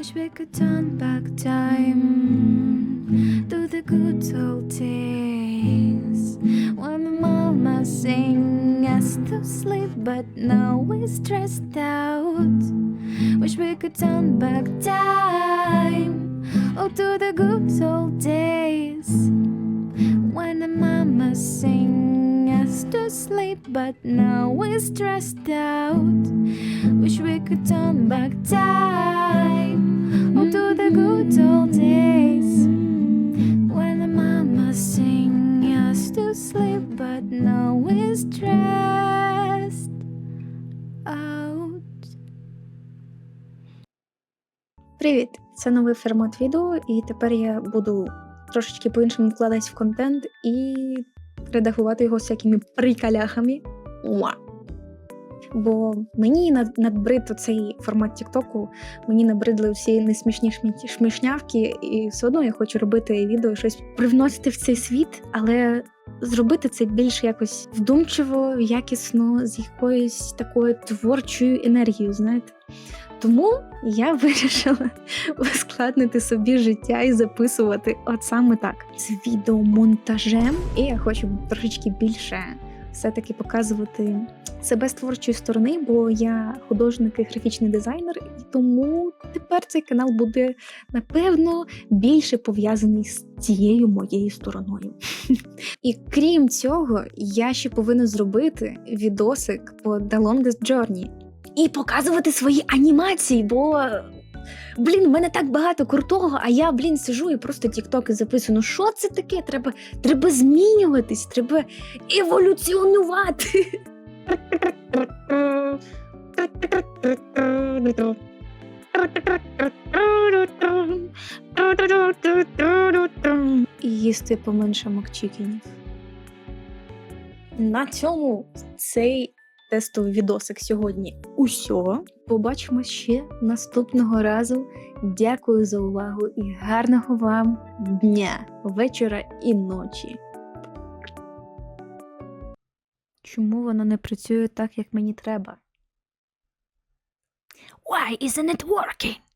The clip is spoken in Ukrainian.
Wish we could turn back time to the good old days when the mama sang us to sleep, but now we're stressed out. Wish we could turn back time oh to the good old days when the mama sang us to sleep, but now we're stressed out. Wish we could turn back time good old days when the mama sang us to sleep, but now we're stressed out. Привіт! Це новий формат відео, і тепер я буду трошечки по-іншому вкладатись в контент і редагувати його всякими приколяхами. Муа. Бо мені над- надбрид цей формат Тіктоку, мені набридли всі несмішні шмішнявки, і все одно я хочу робити відео, щось привносити в цей світ, але зробити це більш якось вдумчиво, якісно, з якоюсь такою творчою енергією, знаєте. Тому я вирішила ускладнити собі життя і записувати от саме так з відеомонтажем. І я хочу трошечки більше все-таки показувати себе з творчої сторони, бо я художник і графічний дизайнер, і тому тепер цей канал буде напевно більше пов'язаний з цією моєю стороною. І крім цього, я ще повинна зробити відосик по The Longest Journey і показувати свої анімації, бо. Блін, в мене так багато крутого, а я, блін, сижу і просто тіктоки записую. Ну що це таке? Треба, треба змінюватись, треба еволюціонувати. І їсти поменше макчикінів. На цьому цей тестовий відосик сьогодні усього. Побачимо ще наступного разу. Дякую за увагу і гарного вам дня, вечора і ночі. Чому воно не працює так, як мені треба? Why isn't it working?